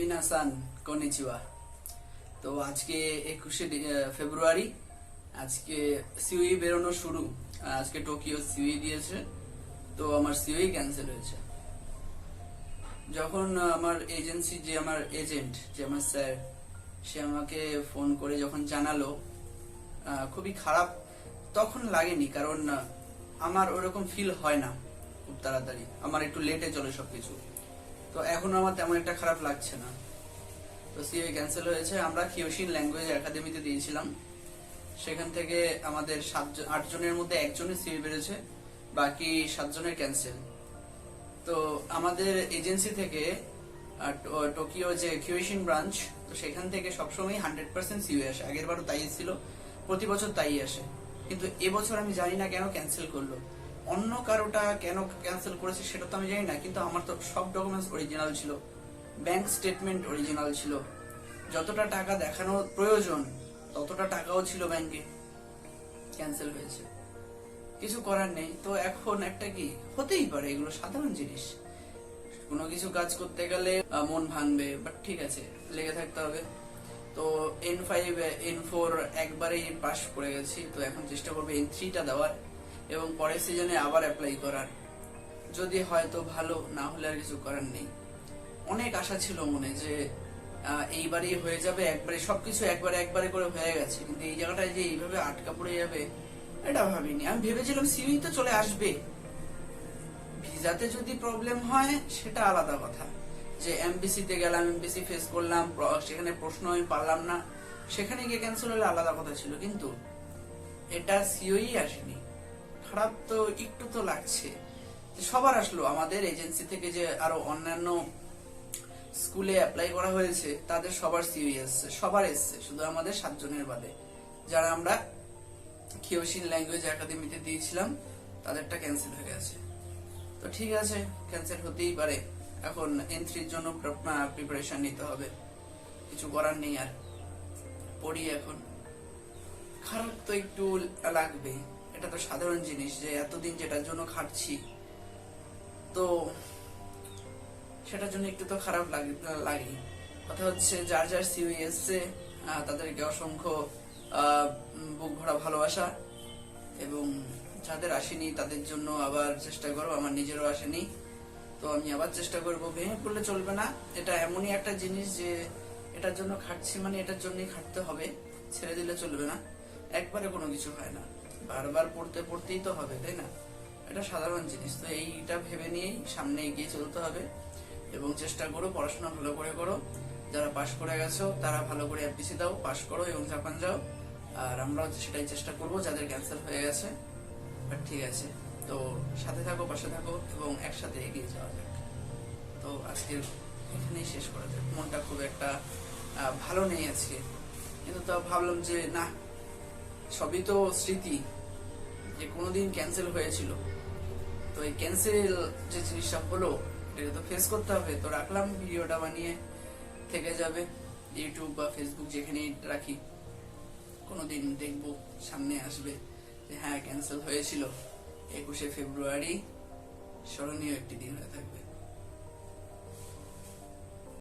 মিনাসান কনিচিওয়া তো আজকে একুশে ফেব্রুয়ারি, আজকে সিউই বেরোনো শুরু। আজকে টোকিও সিউই দিয়েছে, তো আমার সিউই ক্যান্সেল হয়েছে। যখন আমার এজেন্সি যে আমার এজেন্ট যে আমার স্যার সে আমাকে ফোন করে যখন জানালো খুবই খারাপ, তখন লাগেনি, কারণ আমার ওরকম ফিল হয় না খুব তাড়াতাড়ি। আমার একটু লেটে চলে সবকিছু। তো এখন আমার তেমন একটা খারাপ লাগছে না। তো সিওই ক্যান্সেল হয়েছে। আমরা কিওশিন ল্যাঙ্গুয়েজ একাডেমিতে দিয়েছিলাম। সেখান থেকে আমাদের সাতজন, আটজনের মধ্যে একজনের সিওই বেড়েছে বাকি সাতজনের ক্যান্সেল তো আমাদের এজেন্সি থেকে টোকিও যে কিউশিন ব্রাঞ্চ তো সেখান থেকে সবসময় হান্ড্রেড পার্সেন্ট সিওই আসে। আগের বারও তাই ছিল, প্রতি বছর তাই আসে। কিন্তু এবছর আমি জানি না কেন ক্যান্সেল করল। অন্য কারোটা কেন ক্যান্সেল করেছে সেটা তো আমি জানি না, কিন্তু আমার তো সব ডকুমেন্টস অরিজিনাল ছিল। ব্যাংক স্টেটমেন্ট অরিজিনাল ছিল। যতটা টাকা দেখানো প্রয়োজন, ততটা টাকাও ছিল ব্যাংকে ক্যান্সেল হয়েছে। কিছু করার নেই। তো এখন একটা কি? হতেই পারে, এগুলো সাধারণ জিনিস। কোনো কিছু কাজ করতে গেলে মন ভাঙবে বাট ঠিক আছে, লেগে থাকতে হবে। তো এন ফাইভ এন ফোর একবারেই পাস করে গেছি। তো এখন চেষ্টা করব এন থ্রিটা দেওয়ার। এবং পরের সিজনে আবার অ্যাপ্লাই করার। যদি হয় তো ভালো, না হলে আর কিছু করার নেই। অনেক আশা ছিল মনে যে এইবারেই হয়ে যাবে, একবারে সবকিছু একবারে একবারে করে হয়ে গেছে। কিন্তু এই জায়গাটায় যে এইভাবে আটকা পড়ে যাবে, এটা ভাবিনি। আমি ভেবেছিলাম সিউই তো চলে আসবে। ভিসাতে যদি প্রবলেম হয়, সেটা আলাদা কথা। যে এমবিসি তে গেলাম এমবিসি ফেস করলাম সেখানে প্রশ্ন আমি পারলাম না। সেখানে গিয়ে ক্যান্সেল হলে আলাদা কথা ছিল। কিন্তু এটা সিওই আসেনি। খারাপ তো একটু তো লাগছে। সবার আসলো। আমাদের এজেন্সি থেকে যে আরও অন্যান্য স্কুলে অ্যাপ্লাই করা হয়েছে, তাদের সবার সিওই এসছে, সবার এসছে, শুধু আমাদের সাতজনের বাদে। যারা আমরা কিওশিন ল্যাঙ্গুয়েজ একাডেমিতে দিয়েছিলাম, তাদেরটা ক্যান্সেল হয়ে গেছে। তো ঠিক আছে ক্যান্সেল হতেই পারে। এখন এন্ট্রির জন্য প্রিপারেশন নিতে হবে। কিছু করার নেই আর, পড়ি এখন। খারাপ তো একটু লাগবে এটা তো সাধারণ জিনিস যে এতদিন যেটার জন্য খাটছি। তো সেটার জন্য একটু তো খারাপ লাগে লাগে। কথা হচ্ছে যার যার সিওই এসছে তাদেরকে অসংখ্য বুক ভরা ভালোবাসা এবং যাদের আসেনি তাদের জন্য আবার চেষ্টা করব, আমার নিজেরও আসেনি। তো আমি আবার চেষ্টা করব, ভেঙে পড়লে চলবে না। এটা এমনই একটা জিনিস যে এটার জন্য খাটছি মানে এটার জন্যই খাটতে হবে। ছেড়ে দিলে চলবে না। একবারে কোনো কিছু হয় না। বারবার পড়তে পড়তেই তো হবে, তাই না? এটা সাধারণ জিনিস। তো এইটা ভেবে নিয়েই সামনে এগিয়ে চলতে হবে এবং চেষ্টা করো, পড়াশোনা ভালো করে করো। যারা পাশ করে গেছো, তারা ভালো করে এফপিসি দাও, পাশ করো এবং জাপান যাও। আর আমরাও সেটাই চেষ্টা করব, যাদের ক্যান্সেল হয়ে গেছে। বাট ঠিক আছে। তো সাথে থাকো, পাশে থাকো এবং একসাথে এগিয়ে যাওয়া যাক। তো আজকে এখানেই শেষ করা যাক। মনটা খুব একটা ভালো নেই আজকে। কিন্তু তাও ভাবলাম যে, না সবই তো স্মৃতি, যে কোনোদিন ক্যান্সেল হয়েছিল। তো এই ক্যান্সেল যে জিনিসটা হলো এটাকে তো ফেস করতে হবে। তো রাখলাম, ভিডিওটা বানিয়ে থেকে যাবে। ইউটিউব বা ফেসবুক যেখানেই রাখি, কোনোদিন দেখব, সামনে আসবে যে হ্যাঁ ক্যান্সেল হয়েছিল। একুশে ফেব্রুয়ারি, স্মরণীয় একটি দিন হয়ে থাকবে।